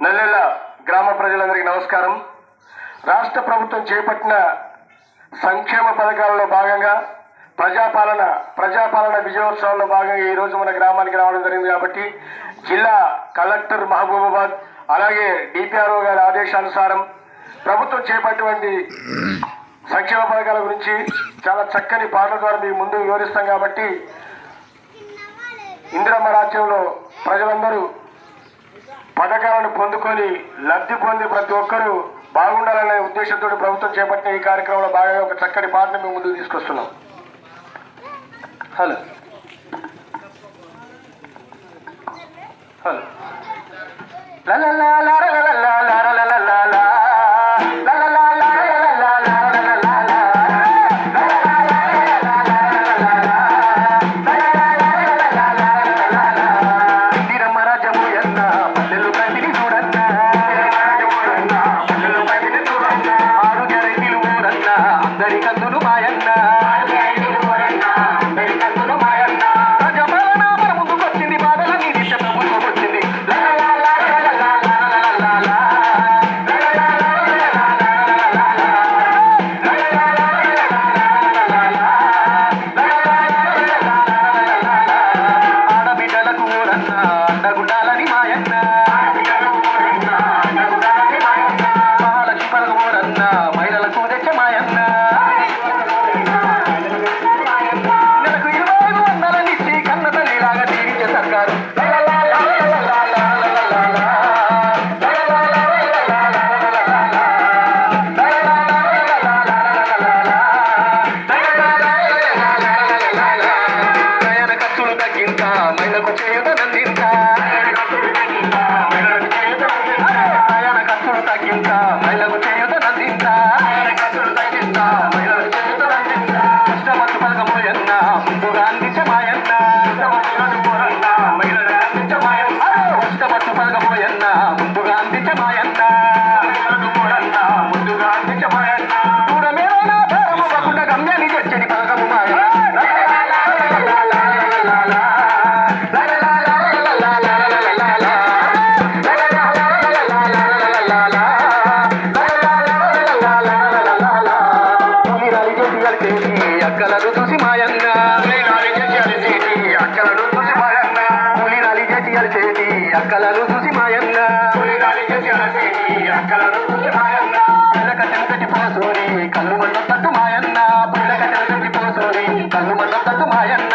నల్లెల గ్రామ ప్రజలందరికీ నమస్కారం. రాష్ట్ర ప్రభుత్వం చేపట్టిన సంక్షేమ పథకాలలో భాగంగా ప్రజాపాలన ప్రజాపాలన విజయోత్సవంలో భాగంగా ఈ రోజు మన గ్రామానికి రావడం జరిగింది కాబట్టి జిల్లా కలెక్టర్ మహబూబాబాద్ అలాగే డిపిఆర్ఓ గారి ఆదేశానుసారం ప్రభుత్వం చేపట్టినటువంటి సంక్షేమ పథకాల గురించి చాలా చక్కని పాటల ద్వారా మీ ముందు వివరిస్తాం కాబట్టి ఇందిరమ్మ రాజ్యంలో ప్రజలందరూ పథకాలను పొందుకొని లబ్ధి పొంది ప్రతి ఒక్కరూ బాగుండాలనే ఉద్దేశంతో ప్రభుత్వం చేపట్టిన ఈ కార్యక్రమంలో భాగంగా ఒక చక్కటి పాటను మేము ముందుకు తీసుకొస్తున్నాం. హలో. హలో. లా Gracias, అక్కలను చూసి మాయన్న అక్కలను చూసి మాయన్న పులి నాలి చేసి అలిచేది అక్కలను చూసి మాయన్న అక్కలను చూసి మాయన్న పిల్లక చెంతటి పోసోరి కళ్ళు మండ తట్టు మాయన్న పిల్లక చెంతటి పోసోరి కళ్ళు మండ తట్టు మాయన్న